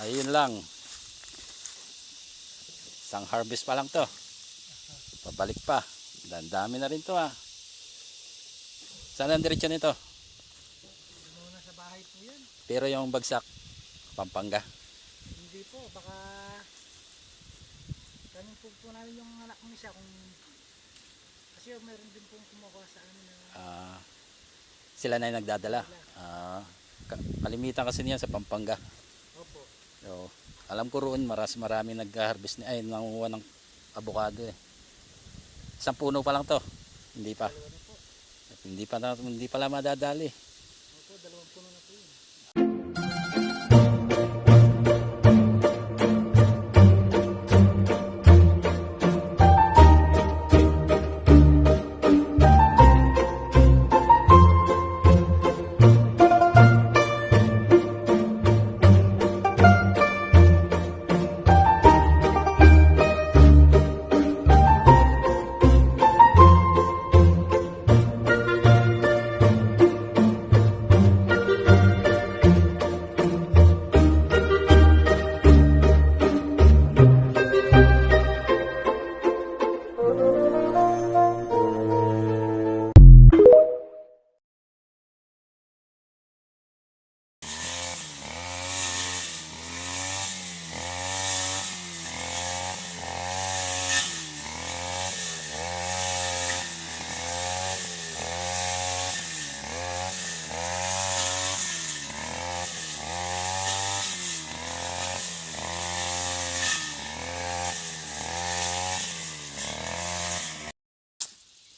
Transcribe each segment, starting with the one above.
Ayun lang. Isang harvest pa lang to. Pabalik pa. Dan dami na rin to ah. Saan ang diretsyo nito? Muna sa bahay po yan. Pero yung bagsak, Pampanga. Hindi po, baka tanong po po namin yung anak mo isa kung kasi meron din pong kumukuha sa amin na Ah, sila na yung nagdadala. Ah, ka- kalimitan kasi niyan sa Pampanga. So, alam ko roon maras marami nag-harvest ni ay nangunguha ng avocado eh. Isang puno pa lang to. Hindi pa. Hindi pa hindi pala madadali. Opo, dalawang puno na po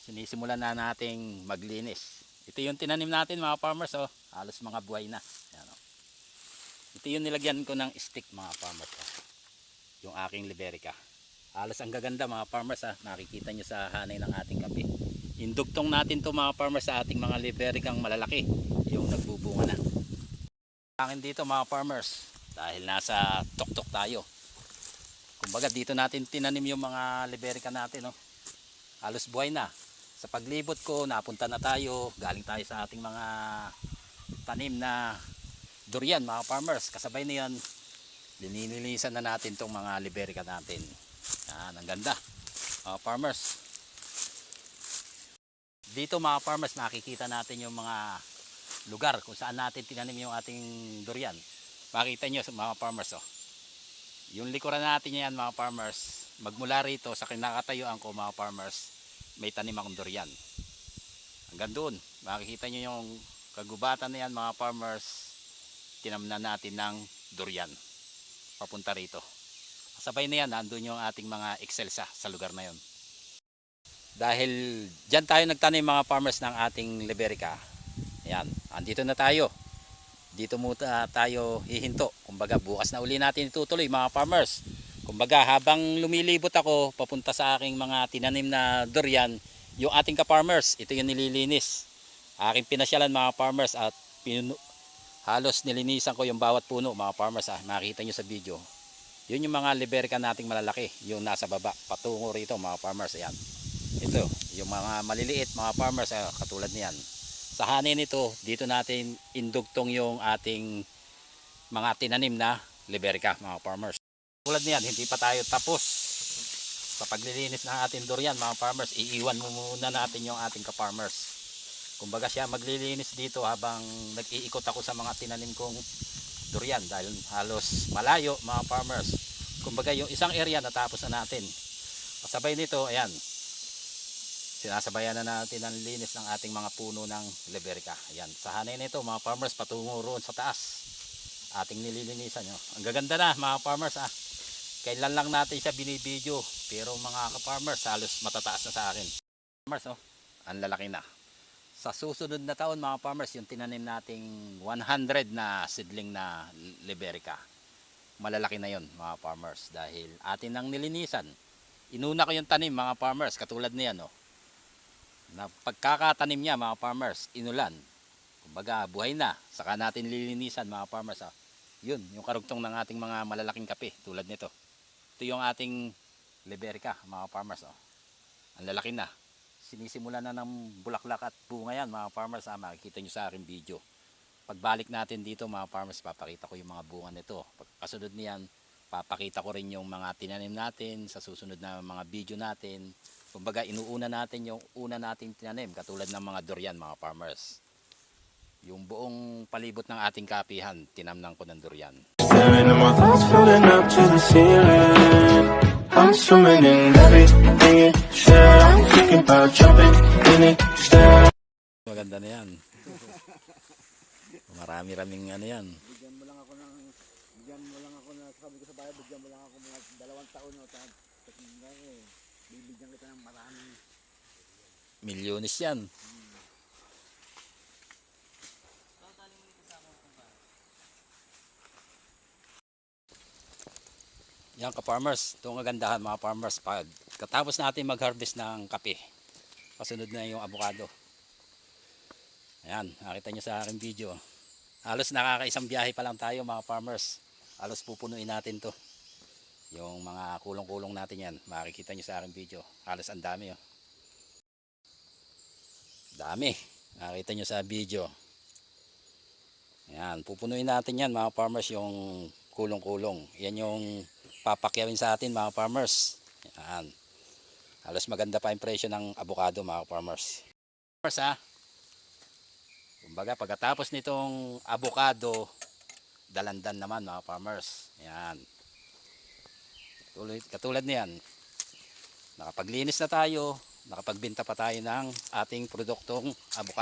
Sinisimulan na nating maglinis. Ito yung tinanim natin mga farmers oh. Halos mga buhay na. Yan, oh. Ito yung nilagyan ko ng stick mga farmers oh. Yung aking liberica. Halos ang gaganda mga farmers ah. Nakikita nyo sa hanay ng ating kape. Indugtong natin to mga farmers sa ating mga libericang malalaki. Yung nagbubunga na. Akin dito mga farmers. Dahil nasa tuktok tayo. Kumbaga dito natin tinanim yung mga liberica natin oh. Halos buhay na sa paglibot ko, napunta na tayo, galing tayo sa ating mga tanim na durian, mga farmers. Kasabay na yan, linilinisan na natin tong mga liberica natin. Yan, ang ganda. Mga farmers. Dito mga farmers, makikita natin yung mga lugar kung saan natin tinanim yung ating durian. Makita nyo mga farmers, oh. Yung likuran natin yan mga farmers, magmula rito sa kinakatayuan ko mga farmers, may tanim akong durian. Hanggang doon, makikita nyo yung kagubatan na yan mga farmers, tinamnan natin ng durian. Papunta rito. Sabay na yan, nandun yung ating mga excelsa sa lugar na yon. Dahil dyan tayo nagtanim mga farmers ng ating liberica. Yan, andito na tayo. Dito muna tayo hihinto. Kumbaga bukas na uli natin itutuloy mga farmers. Kumbaga habang lumilibot ako papunta sa aking mga tinanim na durian, yung ating ka-farmers, ito yung nililinis. Aking pinasyalan mga farmers at pinu- halos nilinisan ko yung bawat puno mga farmers ah, makita nyo sa video. Yun yung mga liberica nating malalaki, yung nasa baba, patungo rito mga farmers, ayan. Ito, yung mga maliliit mga farmers, ah, katulad niyan. Sa hanin nito, dito natin indugtong yung ating mga tinanim na liberica mga farmers. Tulad niyan, hindi pa tayo tapos sa paglilinis ng ating durian mga farmers. Iiwan mo muna natin yung ating ka-farmers. Kumbaga siya maglilinis dito habang nag-iikot ako sa mga tinanim kong durian dahil halos malayo mga farmers. Kumbaga yung isang area natapos na natin. Kasabay nito, ayan, sinasabayan na natin ang linis ng ating mga puno ng liberica. Ayan, sa hanay nito mga farmers patungo roon sa taas. Ating nililinisan nyo. Ang gaganda na mga farmers ah. Kailan lang natin siya binibideo. Pero mga ka-farmers halos matataas na sa akin. Farmers oh, ang lalaki na. Sa susunod na taon mga farmers yung tinanim nating 100 na seedling na liberica. Malalaki na yon mga farmers dahil atin nang nilinisan. Inuna ko yung tanim mga farmers katulad niyan oh na pagkakatanim niya mga farmers, inulan. Kumbaga, buhay na. Saka natin lilinisan mga farmers. Ah. Yun, yung karugtong ng ating mga malalaking kape tulad nito. Ito yung ating liberica mga farmers. Oh. Ang lalaki na. Sinisimula na ng bulaklak at bunga yan mga farmers. Ah. Makikita nyo sa aking video. pagbalik natin dito mga farmers, papakita ko yung mga bunga nito. Pagkasunod niyan, papakita ko rin yung mga tinanim natin sa susunod na mga video natin. Kumbaga, inuuna natin yung una nating tinanim, katulad ng mga durian mga farmers. Yung buong palibot ng ating kapihan, tinamnan ko ng durian. I'm swimming in everything you said. I'm thinking about jumping in it. Maganda na yan. Marami-raming ano yan. bigyan mo lang ako ng bigyan mo lang ako na sabi ko sa bahay bigyan mo lang ako mga dalawang taon o tapos eh bibigyan kita ng maraming Milyones yan. Yan ka-farmers, ito ang kagandahan mga farmers. Pag katapos natin mag-harvest ng kape, kasunod na yung avocado. Ayan, nakita nyo sa aking video. Halos nakakaisang biyahe pa lang tayo mga farmers. Halos pupunuin natin to. Yung mga kulong-kulong natin yan, makikita nyo sa aking video. Halos ang dami oh. Dami. Nakita nyo sa video. Yan, pupunuin natin yan mga farmers yung kulong-kulong. Yan yung papakyawin sa atin mga farmers. Yan. Halos maganda pa yung presyo ng avocado mga farmers. Farmers ha. Kumbaga pagkatapos nitong avocado, dalandan naman mga farmers. Yan. Tulad, katulad niyan. Nakapaglinis na tayo, nakapagbenta pa tayo ng ating produktong avocado.